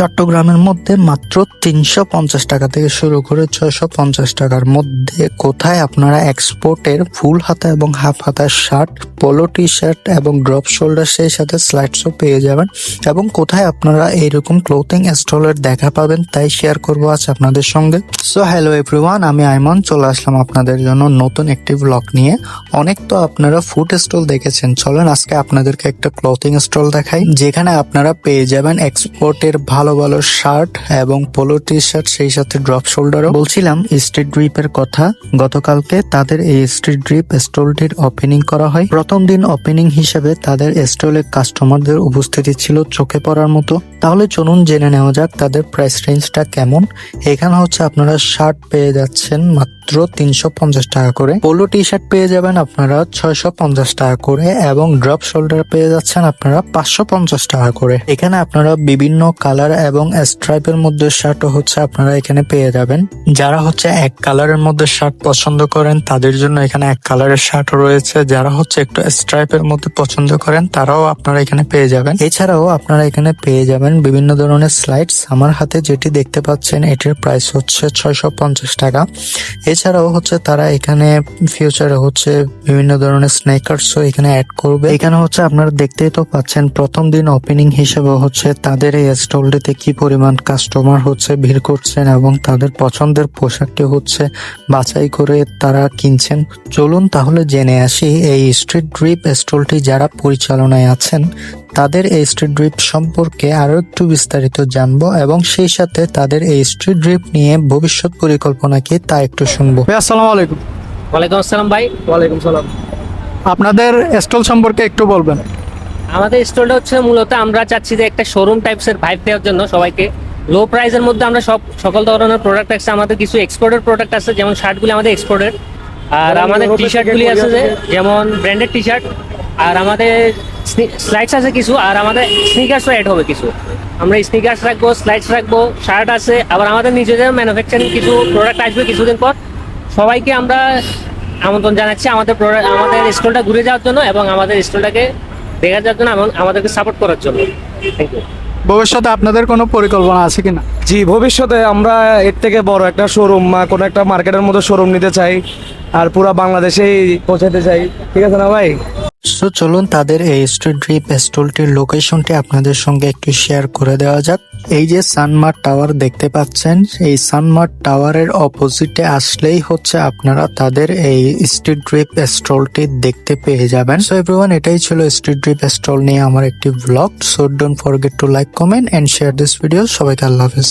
চট্টগ্রামের মধ্যে মাত্র তিনশো পঞ্চাশ টাকা থেকে শুরু করে ছয়শো পঞ্চাশ টাকার মধ্যে কোথায় আপনারা এক্সপোর্টের ফুল হাতা এবং হাফ হাতার শার্ট, পোলো টি শার্ট এবং ড্রপ শোল্ডার সেই সাথে স্লাইডসও পেয়ে যাবেন এবং কোথায় আপনারা এইরকম ক্লোথিং স্টলের দেখা পাবেন তাই শেয়ার করব আজ আপনাদের সঙ্গে। সো হ্যালো এভরিওয়ান আমি আইমন, চলে আসলাম আপনাদের জন্য নতুন একটি ব্লগ নিয়ে। অনেক তো আপনারা ফুড স্টল দেখেছেন, চলেন আজকে আপনাদেরকে একটা ক্লোথিং স্টল দেখাই, যেখানে আপনারা পেয়ে যাবেন এক্সপোর্টের ভালো ভালো ভালো শার্ট এবং পোলো টি শার্ট সেই সাথে ড্রপ শোল্ডারও। বলছিলাম, স্ট্রিট ড্রিপের কথা। গতকালকে তাদের এই স্ট্রিট ড্রিপ স্টলটির ওপেনিং করা হয়। প্রথম দিন ওপেনিং হিসেবে তাদের স্টলে কাস্টমারদের উপস্থিতি ছিল চোখে পড়ার মতো। তাহলে চলুন জেনে নেওয়া যাক তাদের প্রাইস রেঞ্জটা কেমন। এখানে হচ্ছে আপনারা শার্ট পেয়ে যাচ্ছেন মাত্র তিনশো পঞ্চাশ টাকা করে। পোলো টি শার্ট পেয়ে যাবেন আপনারা ছয়শো পঞ্চাশ টাকা করে এবং ড্রপ শোল্ডার পেয়ে যাচ্ছেন আপনারা পাঁচশো পঞ্চাশ টাকা করে। এখানে আপনারা বিভিন্ন কালার এবং স্ট্রাইপের মধ্যে শার্টও হচ্ছে আপনারা এখানে পেয়ে যাবেন। যারা হচ্ছে এক কালারের মধ্যে শার্ট পছন্দ করেন, তাদের জন্য এখানে এক কালারের শার্টও রয়েছে। যারা হচ্ছে একটু স্ট্রাইপের মধ্যে পছন্দ করেন, তারাও আপনারা এখানে পেয়ে যাবেন। এছাড়াও আপনারা এখানে পেয়ে যাবেন বিভিন্ন ধরনের স্লাইডস আমার হাতে যেটি দেখতে পাচ্ছেন, এটির প্রাইস হচ্ছে ছয়শো পঞ্চাশ টাকা। এছাড়াও হচ্ছে তারা এখানে ফিউচারে হচ্ছে বিভিন্ন ধরনের স্নেকার্সও এখানে অ্যাড করবে। এখানে হচ্ছে আপনারা দেখতেই তো পাচ্ছেন, প্রথম দিন ওপেনিং হিসেবে হচ্ছে তাদের এই স্টলটিতে কি পরিমাণ কাস্টমার হচ্ছে ভিড় করছেন এবং তাদের পছন্দের পোশাকটি হচ্ছে বাছাই করে তারা কিনছেন? চলুন তাহলে জেনে আসি এই স্ট্রিট ড্রিপ স্টলটি যারা পরিচালনায় আছেন তাদের এই স্ট্রিট ড্রিপ সম্পর্কে আরও একটু বিস্তারিত জানব এবং সেই সাথে তাদের এই স্ট্রিট ড্রিপ নিয়ে ভবিষ্যৎ পরিকল্পনা কি তা একটু শুনব। ভাই আসসালামু আলাইকুম। ওয়ালাইকুম আসসালাম ভাই। ওয়ালাইকুম সালাম। আপনাদের স্টল সম্পর্কে একটু বলবেন। আমাদের স্টলটা হচ্ছে মূলত আমরা চাচ্ছি যে একটা শোরুম টাইপসের ভাইব দেওয়ার জন্য সবাইকে। লো প্রাইসের মধ্যে আমরা সব সকল ধরনের প্রোডাক্ট আছে আমাদের কিছু এক্সপোর্টের প্রোডাক্ট আছে যেমন শার্টগুলি আমাদের এক্সপোর্টের আর আমাদের টি শার্টগুলি আছে যে যেমন ব্র্যান্ডেড টি শার্ট আর আমাদের স্লাইডস আছে কিছু আর আমাদের স্নিকার্সও অ্যাড হবে কিছু। আমরা স্নিকার্স রাখব স্লাইডস রাখব শার্ট আছে আবার আমাদের নিজেদের ম্যানুফ্যাকচারিং কিছু প্রোডাক্ট আসবে কিছুদিন পর। সবাইকে আমরা আমন্ত্রণ জানাচ্ছি আমাদের product- আমাদের স্টলটা ঘুরে যাওয়ার জন্য এবং আমাদের স্টলটাকে দেখা যাওয়ার জন্য এবং আমাদেরকে সাপোর্ট করার জন্য। থ্যাংক ইউ ভবিষ্যতে আপনাদের কোনো পরিকল্পনা আছে কিনা? জি ভবিষ্যতে আমরা এর থেকে বড় একটা শোরুম বা কোনো একটা মার্কেটের মতো শোরুম নিতে চাই আর পুরো বাংলাদেশেই পৌঁছাতে চাই। ঠিক আছে না ভাই? সো চলুন তাদের এই স্ট্রিট ড্রিপ স্টলটির লোকেশনটি আপনাদের সঙ্গে একটু শেয়ার করে দেওয়া যাক। এই যে সানমার্ট টাওয়ার দেখতে পাচ্ছেন, এই সানমার্ট টাওয়ারের অপোজিটে আসলেই হচ্ছে আপনারা তাদের এই স্ট্রিট ড্রিপ স্টলটি দেখতে পেয়ে যাবেন। সো এভরিওয়ান এটাই ছিল স্ট্রিট ড্রিপ স্টল নিয়ে আমার একটি vlog so don't forget to like comment and share this video সবাইকে আল্লাহ হাফিজ।